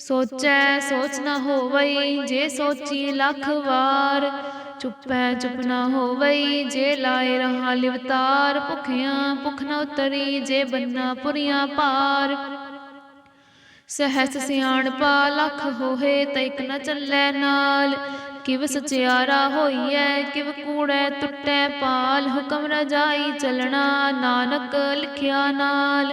ਸੋਚੈ ਸੋਚ ਨਾ ਹੋਵਈ, ਜੇ ਸੋਚੀ ਲੱਖ ਵਾਰ। ਚੁੱਪੈ ਚੁੱਪ ਨਾ ਹੋਵਈ, ਜੇ ਲਾਏ ਰਹਾ ਲਿਵਤਾਰ। ਭੁਖਿਆਂ ਭੁਖ ਨਾ ਉਤਰੀ, ਜੇ ਬੰਨਾ ਪੁਰੀਆਂ ਪਾਰ। ਸਹਸ ਸਿਆਣਪਾ ਲੱਖ ਹੋਏ ਤੈਕ ਨ ਚੱਲੈ ਨਾਲ। ਕਿਵ ਸਚਿਆਰਾ ਹੋਈਐ, ਕਿਵ ਕੂੜੈ ਟੁੱਟੈ ਪਾਲ। ਹੁਕਮ ਰਜਾਈ ਚਲਣਾ, ਨਾਨਕ ਲਿਖਿਆ ਨਾਲ।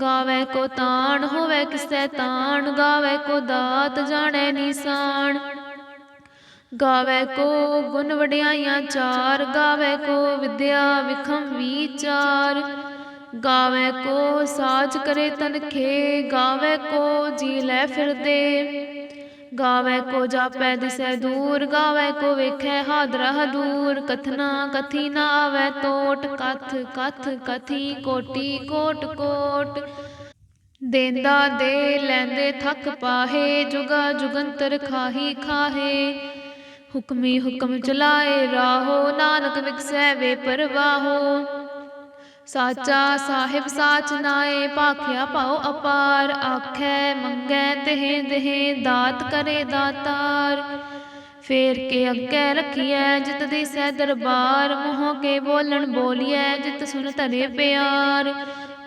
ਗਾਵੇ ਕੋ ਤਾਣ, ਹੋਵੇ ਕਿਸੈ ਤਾਣ, ਗਾਵੇ ਕੋ ਦਾਤ ਜਾਣੈ ਨਿਸ਼ਾਨ। ਗਾਵੇ ਕੋ ਗੁਣ ਵਡਿਆਈਆਂ ਚਾਰ, ਗਾਵੇ ਕੋ ਵਿਦਿਆ ਵਿਖਮ ਵਿਚਾਰ। ਗਾਵੇ ਕੋ ਸਾਜ ਕਰੇ ਤਨਖੇ ਗਾਵੇ ਕੋ ਜੀ ਲੈ ਫਿਰਦੇ। ਗਾਵੇ ਕੋ ਜਾਪੈ ਦਿਸੈ ਦੂਰ, ਗਾਵੇ ਕੋ ਵੇਖੈ ਹਾਦਰਾ ਹਦੂਰ। ਕਥਨਾ ਕਥੀ ਨਾ ਆਵੈ ਤੋਟ, ਕਥ ਕਥ ਕਥੀ ਕੋਟੀ, ਕੋਟ ਕੋਟ। ਦੇਂਦਾ ਦੇ ਲੈਂਦੇ ਥੱਕ ਪਾਹੇ, ਜੁਗਾ ਜੁਗੰਤਰ ਖਾਹੀ ਖਾਹੇ। ਹੁਕਮੀ ਹੁਕਮ ਚਲਾਏ ਰਾਹੋ, ਨਾਨਕ ਵਿਕਸੈ ਵੇ ਪਰਵਾਹੋ। ਸਾਚਾ ਸਾਹਿਬ ਸਾਚ ਨਾਏ, ਭਾਖਿਆ ਭਾਉ ਅਪਾਰ, ਆਖੈ ਮੰਗੈ ਦੇਹ ਦੇਹ, ਦਾਤ ਕਰੇ ਦਾਤਾਰ। ਫੇਰ ਕੇ ਅੱਗੇ ਰਖੀਐ ਜਿਤ ਦੀ ਸਹਿ ਦਰਬਾਰ, ਮੋਹ ਕੇ ਬੋਲਣ ਬੋਲੀਐ ਜਿਤ ਸੁਨ ਧਰੇ ਪਿਆਰ।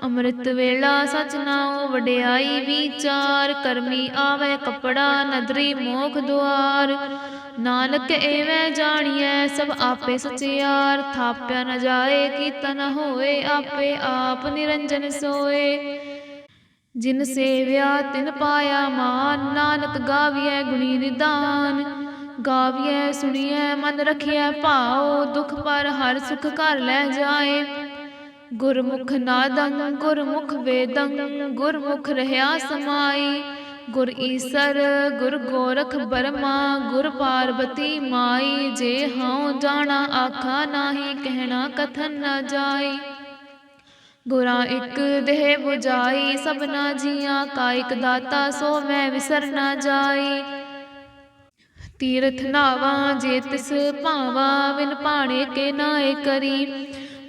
ਅੰਮ੍ਰਿਤ ਵੇਲਾ ਸਚ ਨਾਉ, ਵਡਿਆਈ ਵਿਚਾਰ, ਕਰਮੀ ਆਵੇ ਕਪੜਾ ਨਦਰੀ ਮੋਖ ਦੁਆਰ। ਨਾਨਕ, ਐਵੇਂ ਜਾਣੀਐ, ਸਭ ਆਪੇ ਸਚਿਆਰ ਥਾਪਿਆ ਨ ਜਾਏ ਕੀਤਾ ਨ ਹੋਏ, ਆਪੇ ਆਪ ਨਿਰੰਜਨ ਸੋਏ। ਜਿਨ ਸੇਵਿਆ, ਤਿਨ ਪਾਇਆ ਮਾਨ, ਨਾਨਕ ਗਾਵੀਐ ਗੁਣੀ ਨਿਦਾਨ। ਗਾਵੀਐ, ਸੁਣੀਐ, ਮਨ ਰਖਿਐ ਭਾਉ, ਦੁਖ ਪਰ ਹਰ ਸੁਖ ਘਰ ਲੈ ਜਾਏ। ਗੁਰਮੁਖ ਨਾਦੰ, ਗੁਰਮੁਖ ਵੇਦੰ, ਗੁਰਮੁਖ ਰਹਾ ਸਮਾਈ। ਗੁਰ ਈਸਰ, ਗੁਰ ਗੋਰਖ ਬਰਮਾ, ਗੁਰ ਪਾਰਬਤੀ ਮਾਈ, ਜੇ ਹਉ ਜਾਣਾ ਆਖਾ ਨਾਹੀ, ਕਹਿਣਾ ਕਥਨ ਨਾ ਜਾਈ। ਗੁਰਾਂ ਇੱਕ ਦੇਹ 부ਜਾਈ ਸਭਨਾ ਜੀਆਂ ਕਾ ਇਕ ਦਾਤਾ, ਸੋ ਮੈਂ ਵਿਸਰ ਨਾ ਜਾਈ। ਤੀਰਥ ਨਾਵਾ ਜੇ ਤਿਸ ਭਾਵਾ ਵਿਨ ਪਾਣੇ ਕੇ ਨਾਏ ਕਰੀ।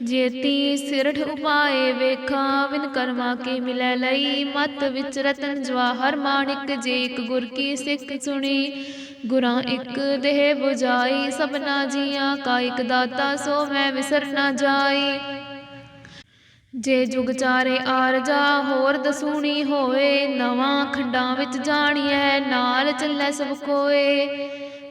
ਜੇਤੀ ਸਿਰਠ ਉਪਾਏ ਵੇਖਾਂ ਵਿਨ ਕਰਮਾ ਕੇ ਮਿਲੈ ਲਈ? ਮਤ ਵਿੱਚ ਰਤਨ ਜਵਾਹਰ ਮਾਣਿਕ ਜੇ ਇੱਕ ਗੁਰ ਕੀ ਸਿੱਖ ਸੁਣੀ। ਗੁਰਾਂ ਇੱਕ ਦੇਹ 부ਜਾਈ ਸਭਨਾ ਜੀਆਂ ਕਾ ਇਕ ਦਾਤਾ, ਸੋ ਮੈਂ ਵਿਸਰ ਨਾ ਜਾਈ। ਜੇ ਜੁਗ ਚਾਰੇ ਆਰਜਾ ਹੋਰ ਦਸੂਣੀ ਹੋਏ, ਨਵਾਂ ਖੰਡਾਂ ਵਿੱਚ ਜਾਣੀਐ, ਨਾਲ ਚੱਲੈ ਸਭ ਕੋਏ।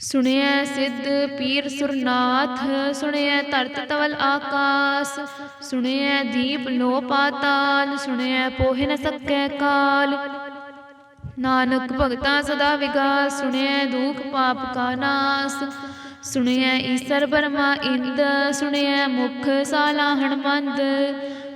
ਸੁਣਿਐ ਸਿੱਧ ਪੀਰ ਸੁਰਨਾਥ, ਸੁਣਿਐ ਧਰਤ ਤਵਲ ਆਕਾਸ, ਸੁਣਿਐ ਦੀਪ ਲੋ ਪਾਤਾਲ, ਸੁਣਿਐ ਪੋਹਿ ਨ ਸਕੈ ਕਾਲ। ਨਾਨਕ ਭਗਤਾ ਸਦਾ ਵਿਗਾਸ, ਸੁਣਿਐ ਦੁਖ ਪਾਪ ਕਾ ਨਾਸ, ਸੁਣਿਐ ਈਸਰ ਬਰਮਾ ਇੰਦ, ਸੁਣਿਐ ਮੁਖ ਸਾਲਾ ਮੰਦ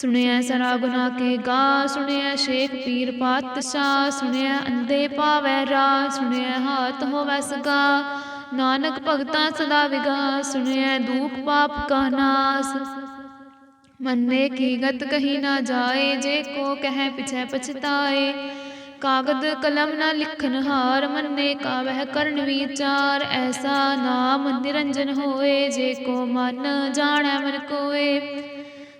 ਸੁਣਿਐ ਸਰਾ ਗੁਨਾ ਕੇ ਗਾ ਸੁਣਿਐ ਸ਼ੇਖ ਪੀਰ ਪਾਤਸ਼ਾਹ ਸੁਣਿਐ ਅੰਦੇ ਪਾਵੈ ਰਾ ਸੁਣਿਐ ਹਾਥ ਹੋਵੈ ਸਗਾ। ਨਾਨਕ ਭਗਤਾਂ ਸਦਾ ਵਿਗਾ ਸੁਣਿਐ ਦੁਖ ਪਾਪ ਕਾ ਨਾਸ। ਮੰਨੇ ਕੀ ਗਤ ਕਹੀ ਨਾ ਜਾਏ, ਜੇ ਕੋ ਕਹੈ ਪਿਛੈ ਪਛਤਾਏ। ਕਾਗਦ ਕਲਮ ਨਾ ਲਿਖਨ ਹਾਰ, ਮੰਨੇ ਕਾ ਵਹਿ ਕਰਨ ਵਿਚਾਰ। ਐਸਾ ਨਾਮ ਨਿਰੰਜਨ ਹੋਏ, ਜੇ ਕੋ ਮਨ ਜਾਣੈ ਮਨ ਕੋਏ।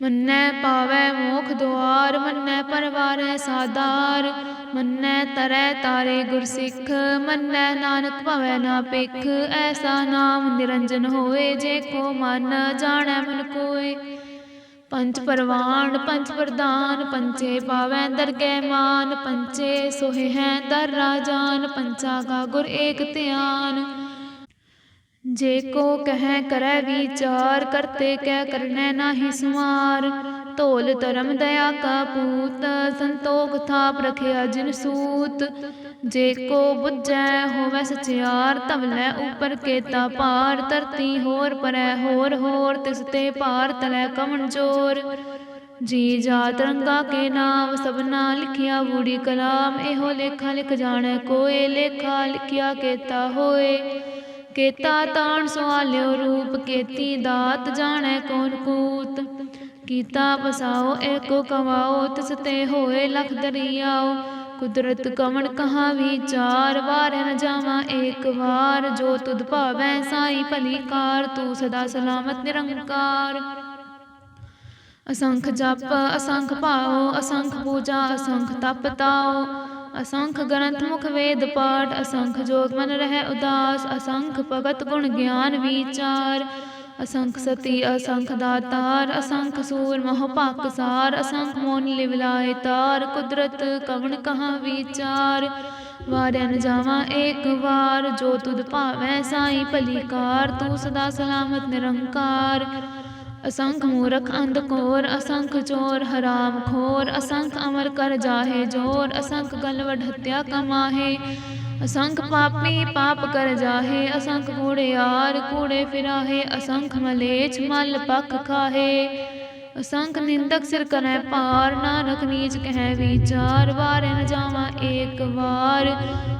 ਮੰਨੈ ਪਾਵੈ ਮੋਖ ਦੁਆਰ, ਮੰਨੈ ਪਰਵਾਰੈ ਸਾਦਾਰ, ਮੰਨੈ ਤਰੈ ਤਾਰੇ ਗੁਰਸਿੱਖ, ਮੰਨੈ ਨਾਨਕ ਭਵੈ ਨਾ ਪਿਖ ਐਸਾ ਨਾਮ ਨਿਰੰਜਨ ਹੋਏ ਜੇ ਕੋ ਮਨ ਜਾਣੈ ਮਨ ਕੋਏ। ਪੰਚ ਪਰਵਾਨ ਪੰਚ ਪ੍ਰਧਾਨ ਪੰਚੇ ਪਾਵੈ ਦਰਗਹਿ ਮਾਨ ਪੰਚੇ ਸੋਹਿ ਹੈ ਦਰ ਰਾਜਾਨ, ਪੰਚਾ ਕਾ ਗੁਰ ਏਕ ਧਿਆਨ। ਜੇ ਕੋ ਕਹੈ ਕਰੈ ਵਿਚਾਰ, ਕਰਤੇ ਕਹਿ ਕਰਨੈ ਨਾਹੀ ਸੁਮਾਰ ਧੋਲ ਧਰਮ ਦਇਆ ਕਾ ਪੂਤ, ਸੰਤੋਖ ਥਾਪ ਰਖਿਆ ਜਿਨ ਸੂਤ। ਜੇ ਕੋ ਬੁੱਝੈ ਹੋਵੈ ਸਚਿਆਰ ਤਵਲੇ ਉਪਰ ਕੇਤਾ ਪਾਰ ਧਰਤੀ ਹੋਰ ਪਰੈ ਹੋਰ ਹੋਰ, ਤਿਸ ਤੇ ਭਾਰ ਤਲੈ ਕਮਣ ਜੋਰ। ਜੀ ਜਾਤ ਰੰਗਾ ਕੇ ਨਾਮ ਸਭਨਾ ਲਿਖਿਆ ਬੂੜੀ ਕਲਾਮ। ਇਹੋ ਲੇਖਾ ਲਿਖ ਜਾਣੈ ਕੋਏ, ਲੇਖਾ ਲਿਖਿਆ ਕੇਤਾ ਹੋਏ। ਕੇਤਾ ਤਾਣ ਸਵਾਲਿਓ ਰੂਪ ਕੇਤੀ ਦਾਤ ਜਾਣੈ ਕੌਣ ਕੂਤ। ਕੀਤਾ ਬਸਾਓ ਏਕੋ ਕਵਾਓ, ਤਿਸ ਤੇ ਹੋਏ ਲਖ ਦਰਿਆਓ। ਕੁਦਰਤ ਕਵਣ ਕਹਾ ਵਿਚਾਰ ਵਾਰ ਨ ਜਾਵਾਂ ਏਕ ਵਾਰ। ਜੋ ਤੁਧ ਭਾਵੈ ਸਾਈ ਭਲੀ ਕਾਰ, ਤੂੰ ਸਦਾ ਸਲਾਮਤ ਨਿਰੰਕਾਰ। ਅਸੰਖ ਜਪ, ਅਸੰਖ ਭਾਓ ਅਸੰਖ ਪੂਜਾ, ਅਸੰਖ ਤਪ ਤਾਓ ਅਸੰਖ ਗ੍ਰੰਥ ਮੁਖ ਵੇਦ ਪਾਠ, ਅਸੰਖ ਜੋਗ ਮਨ ਰਹਿ ਉਦਾਸ, ਅਸੰਖ ਭਗਤ ਗੁਣ ਗਿਆਨ ਵਿਚਾਰ। ਅਸੰਖ ਸਤੀ, ਅਸੰਖ ਦਾਤਾਰ, ਅਸੰਖ ਸੂਰ ਮੋਹ ਪਾਕਸਾਰ ਅਸੰਖ ਮੋਨ ਲਿਵਲਾਏ ਤਾਰ, ਕੁਦਰਤ ਕਵਣ ਕਹਾ ਵਿਚਾਰ। ਵਾਰਿਆ ਨ ਜਾਵਾਂ ਏਕ ਵਾਰ, ਜੋ ਤੁਧ ਭਾਵੈ ਸਾਈ ਭਲੀ ਕਾਰ, ਤੂੰ ਸਦਾ ਸਲਾਮਤ ਨਿਰੰਕਾਰ। ਅਸੰਖ ਮੂਰਖ ਅੰਧ ਕੋਰ, ਅਸੰਖ ਚੋਰ ਹਰਾਮ ਖੋਰ, ਅਸੰਖ ਅਮਰ ਕਰ ਜਾਹੇ ਜੋਰ, ਅਸੰਖ ਗਲਵਡ ਹੱਤਿਆ ਕਮਾਹੇ, ਅਸੰਖ ਪਾਪੀ ਪਾਪ ਕਰ ਜਾਹੇ, ਅਸੰਖ ਕੂੜਿਆਰ ਕੂੜੇ ਫਿਰਾਹੇ, ਅਸੰਖ ਮਲੇਛ ਮਲ ਪਖ ਖਾਹੇ, ਅਸੰਖ ਨਿੰਦਕ ਸਿਰ ਕਰੈ ਪਾਰ ਨਾਨਕ ਨੀਚ ਕਹਿ ਵਿਚਾਰ ਵਾਰੇ ਨ ਜਾਵਾਂ ਏਕ ਵਾਰ,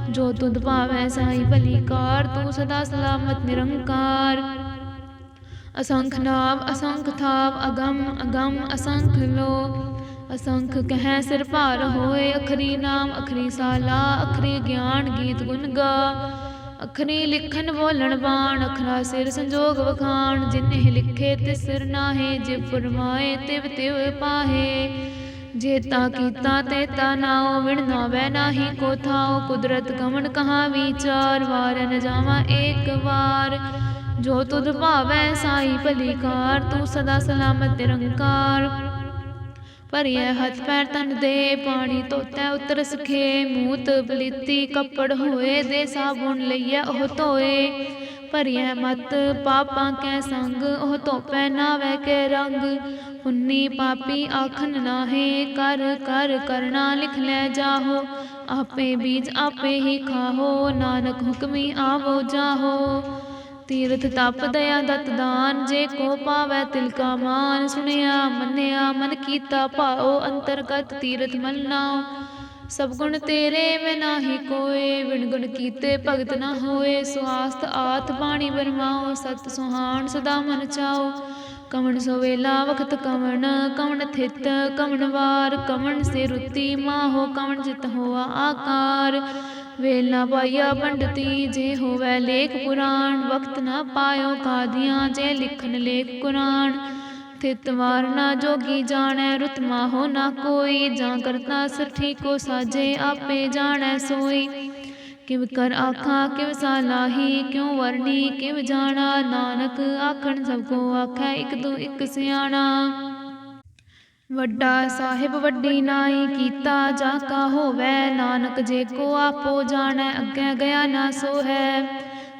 ਜੋ ਤੁਧ ਭਾਵੈ ਸਾਈ ਭਲੀ ਕਾਰ, ਤੂੰ ਸਦਾ ਸਲਾਮਤ ਨਿਰੰਕਾਰ। ਅਸੰਖ ਨਾਮ ਅਸੰਖ ਥਾਵ, ਅਗੰਮ ਅਗੰਮ, ਅਸੰਖ ਲੋ ਅਸੰਖ ਕਹਿ ਸਿਰ ਭਾਰ ਹੋਏ, ਅਖਰੀ ਨਾਮ, ਅਖਰੀ ਸਾਲਾ, ਅਖਰੀ ਗਿਆਨ ਗੀਤ ਗੁਣ ਗਾ। ਅਖਰੀ ਲਿਖਨ ਬੋਲਣ ਬਾਣ, ਅਖਰਾ ਸਿਰ ਸੰਜੋਗ ਵਖਾਣ। ਜਿਨਹਿ ਲਿਖੇ ਤਿਸ ਸਿਰ ਨਾਹੇ, ਜੇ ਫਰਮਾਏ ਤਿਵ ਤਿਵ ਪਾਹੇ। ਜੇਤਾ ਕੀਤਾ ਤੇ ਤਾ ਨਾਉ ਵਿਣ ਨਾਵੈ ਨਾਹੀ ਕੋ ਥਾਉ। ਕੁਦਰਤ ਗਮਨ ਕਹਾ ਵਿਚਾਰ, ਵਾਰ ਨ ਜਾਵਾਂ ਏਕ ਵਾਰ। ਜੋ ਤੁਧ ਭਾਵੈ ਸਾਈ ਭਲੀ ਕਾਰ ਤੂੰ ਸਦਾ ਸਲਾਮਤ ਨਿਰੰਕਾਰ। ਭਰੀਐ ਹੱਥ ਪੈਰ ਤਨ ਦੇ, ਪਾਣੀ ਧੋਤੈ ਉਤਰ ਸਖੇ। ਮੂਤ ਬਲੀਤੀ ਕੱਪੜ ਹੋਏ, ਦੇ ਸਾਬੁਨ ਲਈਐ ਉਹ ਧੋਏ। ਭਰੀਐ ਮਤ ਪਾਪਾਂ ਕੈ ਸੰਗ, ਉਹ ਧੋਪੈ ਨਾਵੈ ਕੇ ਰੰਗ। ਪੁੰਨੀ ਪਾਪੀ ਆਖਨ ਨਾਹੇ, ਕਰ ਕਰ ਕਰਨਾ ਲਿਖ ਲੈ ਜਾਹੋ। ਆਪੇ ਬੀਜ ਆਪੇ ਹੀ ਖਾਹੋ, ਨਾਨਕ ਹੁਕਮੀ ਆਵੋ ਜਾਹੋ। ਤੀਰਥ ਤਪ ਦਇਆ ਦਤ ਦਾਨ, ਜੇ ਕੋ ਪਾਵੈ ਤਿਲ ਕਾ ਮਾਨ। ਸੁਣਿਆ, ਮੰਨਿਆ, ਮਨ ਕੀਤਾ ਭਾਉ, ਅੰਤਰਗਤ ਤੀਰਥ ਮਨਾਉ ਸਭ ਗੁਣ ਤੇਰੇ, ਮੈਂ ਨਾਹੀ ਕੋਏ। ਵਿਣ ਗੁਣ ਕੀਤੇ ਭਗਤ ਨਾ ਹੋਏ। ਸੁਆਸਤ ਆਤ ਬਾਣੀ ਬਰਮਾਓ ਸਤ ਸੁਹਾਣ ਸਦਾ ਮਨ ਚਾਓ ਕਵਣ ਸੋਵੇਲਾ ਵਖਤ ਕਵਣ ਕਵਣ ਥਿਤ ਕਵਣ ਵਾਰ। ਕਵਣ ਸੇ ਰੁਤੀ ਮਾਹੋ ਕਵਣ ਜਿਤ ਹੋਆ ਆਕਾਰ। ਵੇਲ ਨਾ ਪਾਈਆ ਪੰਡਤੀ, ਜੇ ਹੋਵੈ ਲੇਖ ਪੁਰਾਣ, ਵਕਤ ਨਾ ਪਾਇਓ ਕਾਦੀਆਂ, ਜੇ ਲਿਖਨ ਲੇਖ ਕੁਰਾਨ। ਥਿਤ ਨਾ ਜੋਗੀ ਜਾਣੈ, ਰੁਤ ਹੋ ਨਾ ਕੋਈ, ਜਾਂ ਕਰਤਾ ਸਠੀ ਕੋ ਸਾਜੇ, ਆਪੇ ਜਾਣੈ ਸੋਈ। ਕਿਵ ਕਰ ਆਖਾਂ, ਕਿਵ ਸਾਲਾਹੀ ਕਿਉ ਵਰਨੀ ਕਿਵ ਜਾਣਾ, ਨਾਨਕ ਆਖਣ ਸਭ ਕੋ ਆਖੈ, ਇਕ ਦੂ ਇਕ ਸਿਆਣਾ। ਵੱਡਾ ਸਾਹਿਬ ਵੱਡੀ ਨਾਈ ਕੀਤਾ ਜਾ ਕਾ ਹੋਵੈ, ਨਾਨਕ ਜੇ ਕੋ ਆਪੋ ਜਾਣੈ, ਅੱਗੇ ਗਿਆ ਨਾ ਸੋ ਹੈ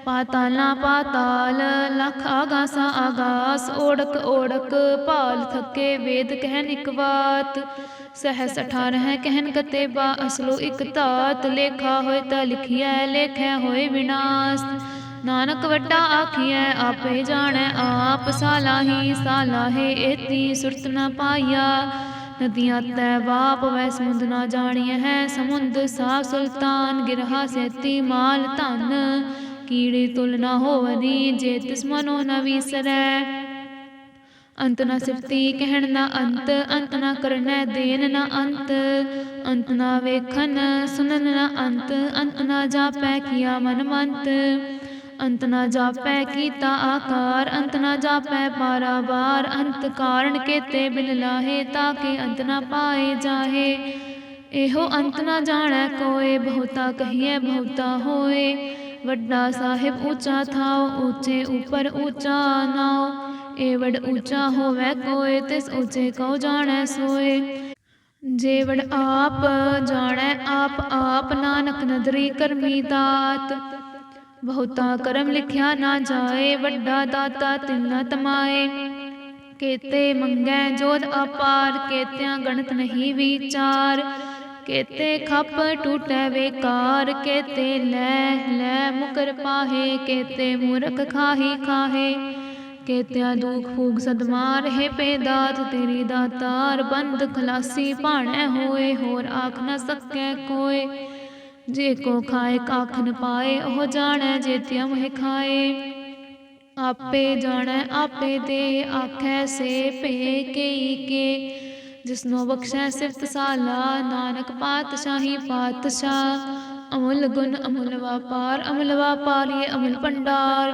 ਪਾਤਾਲਾਂ ਪਾਤਾਲ, ਲਖ ਆਗਾਸਾ ਆਗਾਸ, ਓੜਕ ਓੜਕ ਭਾਲ ਥੱਕੇ ਵੇਦ ਕਹਿਨ ਇਕ ਬਾਤ। ਸਹਸ ਅਠਾਰਹ ਕਹਿਨ ਕਤੇਬਾ, ਅਸਲੋ ਇਕ ਤਾਤ ਲੇਖਾ ਹੋਏ ਤਾਂ ਲਿਖਿਐ, ਲੇਖੈ ਹੋਏ ਵਿਨਾਸ਼ ਨਾਨਕ ਵੱਡਾ ਆਖੀਐ, ਆਪੇ ਜਾਣੈ, ਆਪ ਸਾਲਾਹੀ, ਸਾਲਾਹੇ, ਏਤੀ ਸੁਰਤ ਨ ਪਾਈਆ। ਨਦੀਆਂ ਤੈ ਵਾਪ ਵੈ, ਸਮੁੰਦ ਨਾ ਜਾਣੀਐ ਹੈ, ਸਮੁੰਦ ਸਾ ਸੁਲਤਾਨ, ਗਿਰਹਾ ਸੇਤੀ ਮਾਲ ਧਨ। ਕੀੜੇ ਤੁਲ ਨਾ ਹੋਵਨੀ ਜੇ ਤਿਸ ਮਨੋ ਨ ਵੀਸਰੈ। ਅੰਤ ਨਾ ਸਿਫਤੀ ਕਹਿਣ ਨਾ ਅੰਤ ਅੰਤ ਨਾ ਕਰਨੈ ਦੇਨ ਨਾ ਅੰਤ। ਅੰਤ ਨਾ ਵੇਖਨ ਸੁਨਨ ਨਾ ਅੰਤ ਅੰਤ ਨਾ ਜਾਪੈ ਕੀਆ ਮਨ ਮੰਤ। ਅੰਤ ਨਾ ਜਾਪੈ ਕੀਤਾ ਆਕਾਰ, ਅੰਤ ਨਾ ਜਾਪੈ ਬਾਰਾਬਾਰ ਅੰਤ ਕਾਰਨ ਕੇਤੇ ਬਿਨ ਲਾਹੇ ਤਾਕੇ ਅੰਤ ਨਾ ਪਾਏ ਜਾਹੇ। ਇਹੋ ਅੰਤ ਨਾ ਜਾਣੈ ਕੋਏ, ਬਹੁਤਾ ਕਹੀਏ ਬਹੁਤਾ ਹੋਏ। ਵੱਡਾ ਸਾਹਿਬ ਉੱਚਾ ਥਾਓ ਉੱਚੇ ਉਪਰ ਉੱਚਾ ਨਾਉ। ਏਵੜ ਉੱਚਾ ਹੋਵੇ ਕੋਏ, ਤਿਸ ਉੱਚੇ ਕਉ ਜਾਣੈ ਸੋਏ। ਜੇਵੜ ਆਪ ਜਾਣੈ, ਆਪ ਆਪ ਨਾਨਕ ਨਦਰੀ ਕਰਮੀ ਦਾਤ। ਬਹੁਤਾ ਕਰਮ ਲਿਖਿਆ ਨਾ ਜਾਏ, ਵੱਡਾ ਦਾਤਾ ਤਿੰਨ ਤਮਾਏ। ਕੇਤੇ ਮੰਗੈ ਜੋਤ ਅਪਾਰ, ਕੇਤਿਆਂ ਗਣਤ ਨਹੀਂ ਵਿਚਾਰ। ਕੇਤੇ ਖੱਪ ਟੂਟੈ ਵੇਕਾਰ, ਕੇਤੇ ਲੈ ਲੈ ਮੁਕਰ ਪਾਹੇ, ਕੇਤੇ ਮੂਰਖ ਖਾਹੀ ਖਾਹੇ। ਕੇਤਿਆਂ ਦੂਖ ਫੂਗ ਸਦਮਾਰ, ਹੈ ਪੇ ਦਾਤ ਤੇਰੀ ਦਾਤਾਰ, ਬੰਦ ਖਲਾਸੀ ਭਾਣੈ ਹੋਏ, ਹੋਰ ਆਖ ਨਾ ਸਕੈ ਕੋਏ। ਜੇ ਕੋ ਖਾਏ ਕੱਖ ਨ ਪਾਏ, ਉਹ ਜਾਣੈ ਜੇਤਿਆ ਮਹਿ ਖਾਏ। ਆਪੇ ਜਾਣੈ, ਆਪੇ ਦੇ, ਆਖੈ ਸੇ ਭੇ ਕਈ ਕੇ। ਜਿਸਨੋ ਬਖਸ਼ੈ ਸਿਫਤ ਸਾਲਾ, ਨਾਨਕ ਪਾਤਸ਼ਾਹੀ ਪਾਤਸ਼ਾਹ। ਅਮੁੱਲ ਗੁਣ ਅਮੁੱਲ ਵਾਪਾਰ, ਅਮਲ ਵਾਪਾਰੀ ਅਮਲ ਭੰਡਾਰ।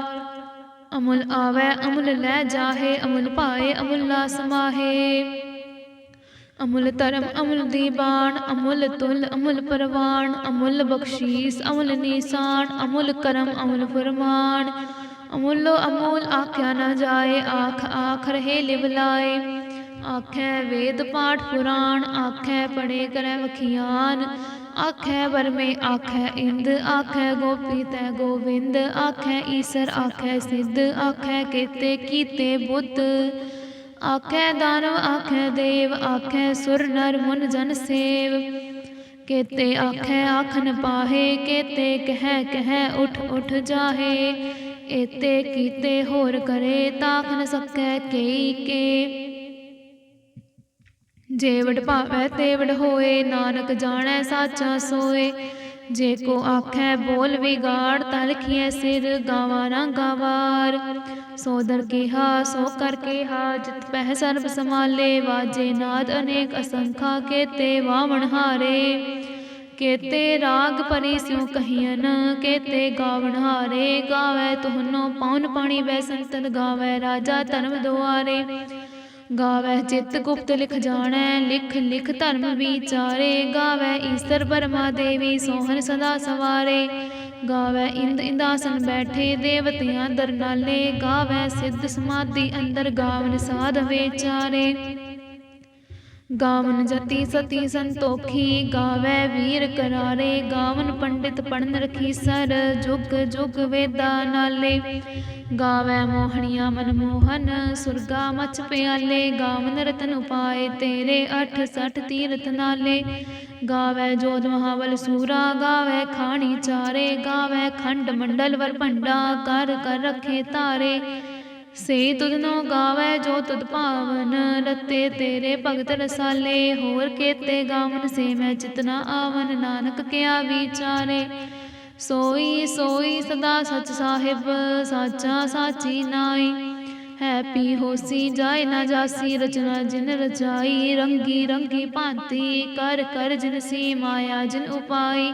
ਅਮੁੱਲ ਆਵੈ, ਅਮਲ ਲੈ ਜਾਹੇ, ਅਮੁੱਲ ਪਾਏ ਅਮੁੱਲਾ ਸਮਾਹੇ ਅਮੁੱਲ ਧਰਮ ਅਮੁੱਲ ਦੀਬਾਨ ਅਮੁੱਲ ਤੁਲ ਅਮੁੱਲ ਪਰਵਾਨ ਅਮੁੱਲ ਬਖਸ਼ੀਸ ਅਮੁੱਲ ਨੀਸਾਨ ਅਮੁੱਲ ਕਰਮ ਅਮੁੱਲ ਫਰਮਾਨ ਅਮੁੱਲੋ ਅਮੁੱਲ ਆਖਿਆ ਨਾ ਜਾਏ ਆਖ ਆਖ ਰਹੇ ਲਿਵ ਲਾਏ ਆਖੈ ਵੇਦ ਪਾਠ ਪੁਰਾਣ ਆਖੈ ਪੜੇ ਕਰੈ ਵਖਿਆਨ ਆਖੈ ਬਰਮੇ ਆਖੈ ਇੰਦ ਆਖੈ ਗੋਪੀ ਤੈ ਗੋਵਿੰਦ ਆਖੈ ਈਸਰ ਆਖੈ ਸਿੱਧ ਆਖੈ ਕੇਤੇ ਕੀਤੇ ਬੁੱਧ ਆਖੈ ਦਾਨਵ ਆਖੈ ਦੇਵ, ਆਖੈ ਸੁਰ ਨਰ ਮੁਨ ਜਨ ਸੇਵ। ਕੇਤੇ ਆਖੈ, ਆਖਨ ਪਾਹੇ, ਕੇਤੇ ਕਹਿ ਕਹਿ ਉਠ ਉਠ ਜਾਹੇ। ਏਤੇ ਕੀਤੇ ਹੋਰ ਕਰੇ ਤਾਖ ਨ ਸਕੈ ਕਈ ਕੇ। ਜੇਵੜ ਭਾਵੈ ਤੇਵੜ ਹੋਏ, ਨਾਨਕ ਜਾਣੈ ਸਾਚਾ ਸੋਏ। ਜੇ ਕੋ ਆਖੈ ਬੋਲ ਵਿਗਾੜ ਤਲਖੀਐ ਸਿਰ ਗਾਵਾ ਨਾ ਗਾਵਾਰ। ਸੋ ਦਰ ਕੀਹਾ, ਸੋ ਕਰ ਕੀਹਾ, ਜਿਤ ਪਹਿ ਸਰਬ ਸਮਾਲੇ ਵਾਜੇ ਨਾਦ ਅਨੇਕ ਅਸੰਖਾ ਕੇਤੇ ਵਾਵਣ ਹਾਰੇ। ਕੇਤੇ ਰਾਗ ਪਰੀ ਸਿਉ ਕਹੀਨ ਕੇਤੇ ਗਾਵਣ ਹਾਰੇ। ਗਾਵੇ ਤੁਹਨੋ ਪੌਨ ਪਾਣੀ ਬੈ ਸੰਤਨ ਗਾਵੇ ਰਾਜਾ ਧਰਮ ਦੁਆਰੇ। ਗਾਵੇ ਚਿਤ ਗੁਪਤ ਲਿਖ ਜਾਣੈ, ਲਿਖ ਲਿਖ ਧਰਮ ਵਿਚਾਰੇ। ਗਾਵੇ ਈਸਰ ਬਰਮਾ ਦੇਵੀ, ਸੋਹਣ ਸਦਾ ਸਵਾਰੇ। ਗਾਵੇ ਇੰਦ ਇੰਦਾਸਨ ਬੈਠੇ, ਦੇਵਤਿਆਂ ਦਰਨਾਲੇ ਗਾਵੇ ਸਿੱਧ ਸਮਾਧੀ ਅੰਦਰ ਗਾਵਨ ਸਾਧ ਵਿਚਾਰੇ। ਗਾਵਨ ਜਤੀ ਸਤੀ ਸੰਤੋਖੀ, ਗਾਵੇ ਵੀਰ ਕਰਾਰੇ, ਗਾਵਨ ਪੰਡਿਤ ਪੜਨ ਰਖੀ ਸਰ, ਜੁਗ ਜੁਗ ਵੇਦਾ ਨਾਲੇ। ਗਾਵੇ ਮੋਹਣੀਆਂ ਮਨ ਮੋਹਨ ਸੁਰਗਾ ਮਚ ਪਿਆਲੇ, ਗਾਵਨ ਰਤਨ ਉਪਾਏ ਤੇਰੇ 68 ਤੀਰਥ ਨਾਲੇ। ਗਾਵੇ ਜੋਤ ਮਹਾਵਲ ਸੂਰਾ, ਗਾਵੇ ਖਾਣੀ ਚਾਰੇ, ਗਾਵੇ ਖੰਡ ਮੰਡਲ ਵਰ ਭੰਡਾ, ਕਰ ਕਰ ਰਖੇ ਤਾਰੇ। ਸੇ ਤੁਧਨੋ ਗਾਵੇ ਜੋ ਤੁਧ ਭਾਵਨ ਰਤੇ ਤੇਰੇ ਭਗਤ ਰਸਾਲੇ, ਹੋਰ ਕੇਤੇ ਗਾਵਨ ਸੇ ਮੈਂ ਚਿਤਨਾ ਆਵਨ, ਨਾਨਕ ਕਿਆ ਵਿਚਾਰੇ। ਸੋਈ ਸੋਈ ਸਦਾ ਸਚ ਸਾਹਿਬ, ਸਾਚਾ ਸਾਚੀ ਨਾਈ। ਹੈ ਪੀ ਹੋਸੀ ਜਾਏ ਨਾ ਜਾਸੀ, ਰਚਨਾ ਜਿਨ ਰਚਾਈ, ਰੰਗੀ ਰੰਗੀ ਭਾਂਤੀ, ਕਰ ਕਰ ਜਿਨ ਸੀ ਮਾਇਆ ਜਿਨ ਉਪਾਈ।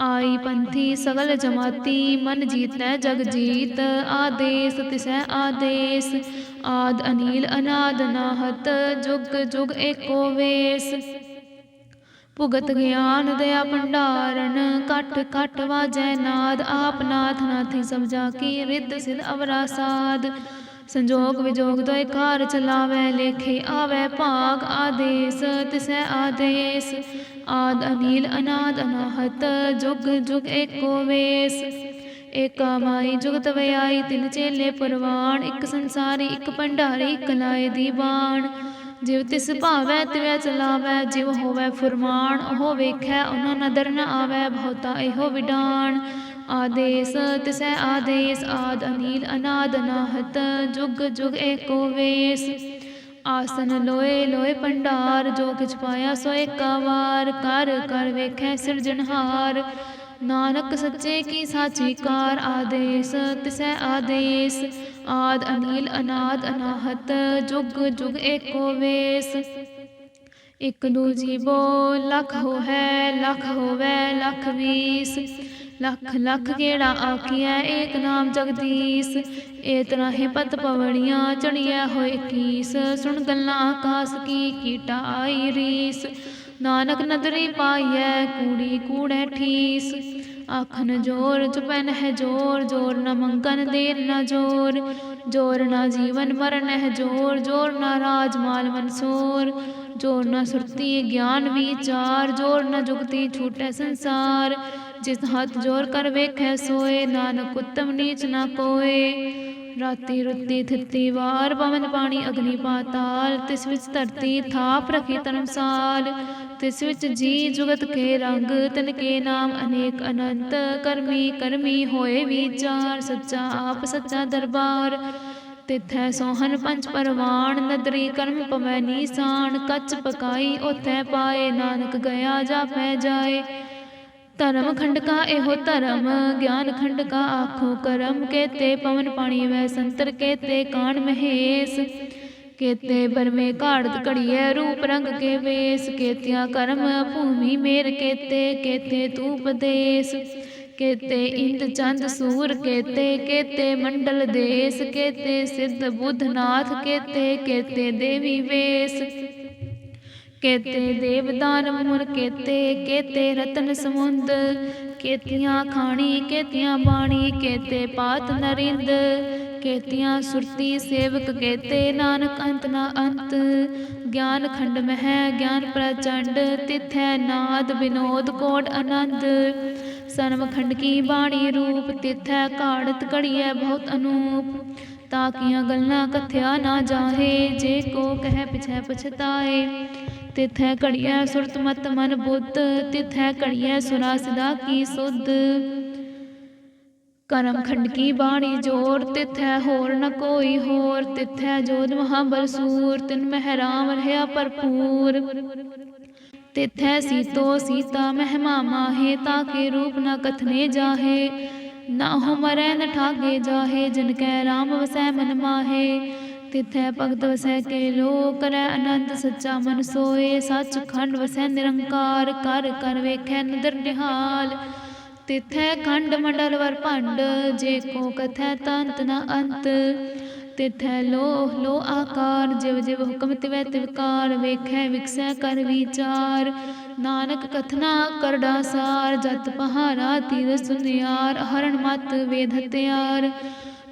ਆਈ ਪੰਥੀ ਸਗਲ ਜਮਾਤੀ, ਮਨ ਜੀਤੈ ਜਗ ਜੀਤ, ਆਦੇਸ ਤਿਸੈ ਆਦੇਸ। ਆਦ ਅਨੀਲ ਅਨਾਦ ਨਾਹਤ, ਜੁਗ ਜੁਗ ਏਕੋ ਵੇਸ। ਭੁਗਤ ਗਿਆਨ ਦਇਆ ਭੰਡਾਰਨ, ਕਟ ਕਟ ਵਾਜੈ ਨਾਦ, ਆਪ ਨਾਥ ਨਾਥੀ ਸਮਝਾ ਜਾ ਕੀ ਰਿੱਧ ਸਿਧ ਅਵਰਾ ਸਾਧ ਸੰਜੋਗ ਵਿਜੋਗ ਦੋਇ ਕਾਰ ਚਲਾਵੈ, ਲੇਖੇ ਆਵੈ, ਭਾਗ ਆਦੇਸ, ਤਿਸੈ ਆਦੇਸ। ਆਦ ਅਨੀਲ ਅਨਾਦ ਅਨਾਹਤ, ਜੁਗ ਜੁਗ ਏਕੋ ਵੇਸ। ਏਕਾ ਮਾਈ ਜੁਗਤ ਵਿਆਈ ਤਿਨ ਚੇਲੇ ਪਰਵਾਨ ਇੱਕ ਸੰਸਾਰੀ, ਇੱਕ ਭੰਡਾਰੀ, ਇੱਕ ਲਾਏ ਦੀ ਬਾਣ। ਜਿਵ ਤਿਸ ਭਾਵੈ, ਤਿਵੈ ਚਲਾਵੈ, ਜਿਵ ਹੋਵੈ ਫੁਰਮਾਨ, ਉਹ ਵੇਖੈ, ਉਹਨਾਂ ਨਦਰ ਨ ਆਵੈ, ਬਹੁਤਾ ਇਹੋ ਵਿਡਾਨ ਆਦੇਸ, ਤਿਸੈ ਆਦੇਸ, ਆਦ ਅਨੀਲ, ਅਨਾਦ ਅਨਾਹਤ ਜੁਗ ਜੁਗ ਏਕੋ ਵੇਸ। ਆਸਨ ਲੋਏ ਲੋਏ ਭੰਡਾਰ ਜੋ ਕਿਛ ਪਾਇਆ ਸੋ ਏਕਾ ਵਾਰ। ਕਰ ਕਰ ਵੇਖੈ ਸਿਰਜਣਹਾਰ ਨਾਨਕ ਸੱਚੇ ਕੀ ਸਾਚੀ ਕਾਰ। ਆਦੇਸ, ਤਿਸੈ ਆਦੇਸ, ਆਦ ਅਨੀਲ, ਅਨਾਦ ਅਨਾਹਤ ਜੁਗ ਜੁਗ ਏਕੋ ਵੇਸ। ਇਕ ਦੂਜੀ ਬੋ ਲਖ ਹੋ ਹੈ ਲਖ ਹੋਵੈ, ਲਖ ਵੀਸ। ਲੱਖ ਲੱਖ ਗੇੜਾ ਆਖੀਐ, ਏਕ ਨਾਮ ਜਗਦੀਸ਼। ਏ ਤਰਾਹੇ ਪਤ ਪਵਣੀਆਂ, ਚੜੀਐ ਹੋਏ ਕੀਸ। ਸੁਣ ਗੱਲਾਂ ਆਕਾਸ ਕੀ ਕੀਟਾ ਆਈ ਰੀਸ। ਨਾਨਕ ਨਦਰੀ ਪਾਈਐ, ਕੂੜੀ ਕੂੜੈ ਠੀਸ। ਆਖਨ ਜੋਰ ਚੁਪਨ ਹੈ ਜੋਰ ਜੋਰ ਨ ਮੰਗਨ ਦੇਰ ਨ ਜੋਰ। ਜੋਰ ਨ ਜੀਵਨ ਮਰਨ ਹੈ ਜੋਰ ਜੋਰ ਨ ਰਾਜ ਮਾਲ ਮਨਸੂਰ। ਜੋਰ ਨ ਸੁਰਤੀ ਗਿਆਨ ਵਿਚਾਰ, ਜੋਰ ਨ ਜੁਗਤੀ ਛੂਟੈ ਸੰਸਾਰ। ਜਿਸ ਹੱਥ ਜੋਰ ਕਰ ਵੇਖੈ ਸੋਏ, ਨਾਨਕ ਉਤਮ ਨੀਚ ਨਾ ਕੋਏ ਰਾਤੀ ਰੁੱਤੀ ਥਿੱਤੀ ਵਾਰ ਪਵਨ ਪਾਣੀ ਅਗਨੀ ਪਾਤਾਲ, ਤਿਸ ਵਿੱਚ ਧਰਤੀ ਥਾਪ ਰਖੀ ਧਰਮਸਾਲ। ਤਿਸ ਵਿੱਚ ਜੀ ਜੁਗਤ ਕੇ ਰੰਗ, ਤਨ ਕੇ ਨਾਮ ਅਨੇਕ ਅਨੰਤ। ਕਰਮੀ ਕਰਮੀ ਹੋਏ ਵਿਚਾਰ ਸੱਚਾ ਆਪ ਸੱਚਾ ਦਰਬਾਰ। ਤਿਥੈ ਸੋਹਨ ਪੰਜ ਪਰਵਾਨ ਨਦਰੀ ਕਰਮ ਪਵੈ ਨੀਸਾਨ। ਕੱਚ ਪਕਾਈ ਉਥੈ ਪਾਏ, ਨਾਨਕ ਗਿਆ ਜਾਪੈ ਜਾਏ। ਧਰਮ ਖੰਡ ਕਾ ਇਹੋ ਧਰਮ। ਗਿਆਨ ਖੰਡ ਕਾ ਆਖੋ ਕਰਮ ਕੇਤੇ, ਪਵਨ ਪਾਣੀ ਵੈ ਸੰਤਰ ਕੇਤੇ, ਕਾਣ ਮਹੇਸ਼। ਕੇਤੇ ਬਰਮੇ ਘਾੜਤ ਘੜੀਐ, ਰੂਪ ਰੰਗ ਕੇ ਵੇਸ। ਕੇਤਿਆ ਕਰਮ ਭੂਮੀ ਮੇਰ ਕੇਤੇ ਕੇਤੇ ਤੂ ਉਪਦੇਸ ਕੇਤੇ ਇੰਦ ਚੰਦ ਸੂਰ ਕੇਤੇ ਕੇਤੇ ਮੰਡਲ ਦੇਸ। ਕੇਤੇ ਸਿੱਧ ਬੁੱਧ ਨਾਥ ਕੇਤੇ ਕੇਤੇ ਦੇਵੀ ਵੇਸ। ਕੇਤੇ ਦੇਵਦਾਨ ਮੁਰ ਕੇਤੇ ਕੇਤੇ ਰਤਨ ਸਮੁੰਦ। ਕੇਤੀਆਂ ਖਾਣੀ, ਕੇਤੀਆਂ ਬਾਣੀ, ਕੇਤੇ ਪਾਤ ਨਰਿੰਦ। ਕੇਤੀਆਂ ਸੁਰਤੀ ਸੇਵਕ ਕੇਤੇ ਨਾਨਕ ਅੰਤ ਨਾ ਅੰਤ। ਗਿਆਨ ਖੰਡ ਮਹਿ, ਗਿਆਨ ਪ੍ਰਚੰਡ, ਤਿਥੈ ਨਾਦ ਵਿਨੋਦ ਕੋਟ ਆਨੰਦ। ਸਰਮ ਖੰਡ ਕੀ ਬਾਣੀ ਰੂਪ, ਤਿਥੈ ਕਾੜਤ ਘੜੀਐ ਬਹੁਤ ਅਨੂਪ। ਤਾਕੀਆਂ ਗੱਲਾਂ ਕਥਿਆ ਨਾ ਜਾਹੇ, ਜੇ ਕੋ ਕਹਿ ਪਿਛੈ ਪਛਤਾਏ। ਤਿਥੈ ਘੜੀਐ ਸੁਰਤ ਮਤ ਮਨ ਬੁੱਧ ਤਿਥੈ ਘੜੀਐ ਸੁਰਾ ਸਦਾ ਕੀ ਸੁਧ ਕਰਮ ਖੰਡ ਕੀ ਬਾਣੀ ਜੋਰ ਤਿਥੈ ਹੋਰ ਨ ਕੋਈ ਹੋਰ ਤਿਥੈ ਜੋਧ ਮਹਾਬਲ ਸੂਰ ਤਿਨ ਮਹਿ ਰਾਮ ਰਹਾ ਭਰਪੂਰ ਤਿਥੈ ਸੀਤੋ ਸੀਤਾ ਮਹਿਮਾ ਮਾਹੇ ਤਾਕੇ ਰੂਪ ਨ ਕਥਨੇ ਜਾਹੇ ਨਾ ਹੋ ਮਰੈ ਨ ਠਾਗੇ ਜਾਹੇ ਜਿਨ ਕੈ ਰਾਮ ਵਸੈ ਮਨ ਮਾਹੇ ਤਿਥੈ ਭਗਤ ਵਸੈ ਕੇ ਲੋ ਕਰੈ ਅਨੰਦ ਸੱਚਾ ਮਨ ਸੋਏ ਸੱਚ ਖੰਡ ਵਸੈ ਨਿਰੰਕਾਰ, ਕਰ ਕਰ ਵੇਖੈ ਨਦਰ ਨਿਹਾਲ। ਤਿਥੈ ਖੰਡ ਮੰਡਲ ਵਰ ਭੰਡ, ਜੇ ਕੋ ਕਥੈ ਤੰਤ ਨ ਅੰਤ। ਤਿਥੈ ਲੋ ਲੋ ਆਕਾਰ, ਜਿਵ ਜਿਵ ਹੁਕਮ ਤਿਵੈ ਤਿਵਕਾਰ ਵੇਖੈ ਵਿਕਸੈ ਕਰ ਵਿਚਾਰ। ਨਾਨਕ ਕਥਨਾ ਕਰੜਾ ਸਾਰ, ਜਤ ਪਹਾਰਾ ਤੀਰ ਸੁਨਿਆਰ, ਹਰਣ ਮਤ ਵੇਦ ਹਤਿਆਰ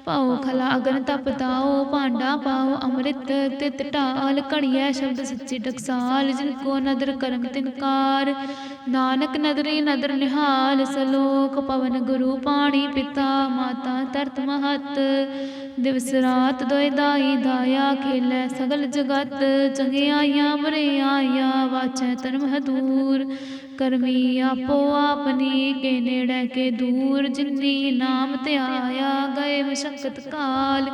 ਪਾਉ ਖਲਾ ਅਗਨ ਤਪ ਤਾਓ ਭਾਂਡਾ ਪਾਓ ਅੰਮ੍ਰਿਤ ਤਿਤ ਢਾਲ ਕਣੀਐ ਸ਼ਬਦ ਸੱਚੀ ਟਕਸਾਲ, ਜਿਨ ਕੋ ਨਦਰ ਕਰਮ ਤਿਨਕਾਰ ਨਾਨਕ ਨਦਰੀ ਨਦਰ ਨਿਹਾਲ, ਸਲੋਕ ਪਵਨ ਗੁਰੂ ਪਾਣੀ ਪਿਤਾ, ਮਾਤਾ ਤਰਤ ਮਹਤ। ਦਿਵਸ ਰਾਤ ਦੋਇ ਦਾਈ ਦਾਇਆ, ਖੇਲੇ ਸਗਲ ਜਗਤ। ਚੰਗਿਆਈਆਂ ਬੁਰਿਆਈਆਂ ਵਾਚੈ ਧਰਮ ਹਦੂਰ। ਕਰਮੀ ਆਪੋ ਆਪਨੀ ਕੇ ਨੇੜੇ ਕੇ ਦੂਰ ਜਿਨੀ ਨਾਮ ਤੇ ਆਇਆ ਗਏ ਮਸ਼ਕਤ ਕਾਲ।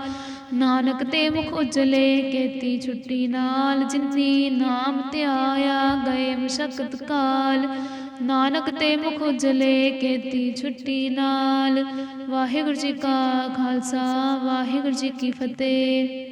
ਨਾਨਕ ਤੇ ਮੁਖ ਉਜਲੇ ਕੇਤੀ ਛੁੱਟੀ ਨਾਲ ਜਿਨੀ ਨਾਮ ਤੇ ਆਇਆ ਗਏ ਮਸ਼ਕਤ ਕਾਲ। ਨਾਨਕ ਤੇ ਮੁਖ ਉਜਲੇ ਕੇਤੀ ਛੁੱਟੀ ਨਾਲ। ਵਾਹਿਗੁਰੂ ਜੀ ਕਾ ਖਾਲਸਾ, ਵਾਹਿਗੁਰੂ ਜੀ ਕੀ ਫਤਿਹ।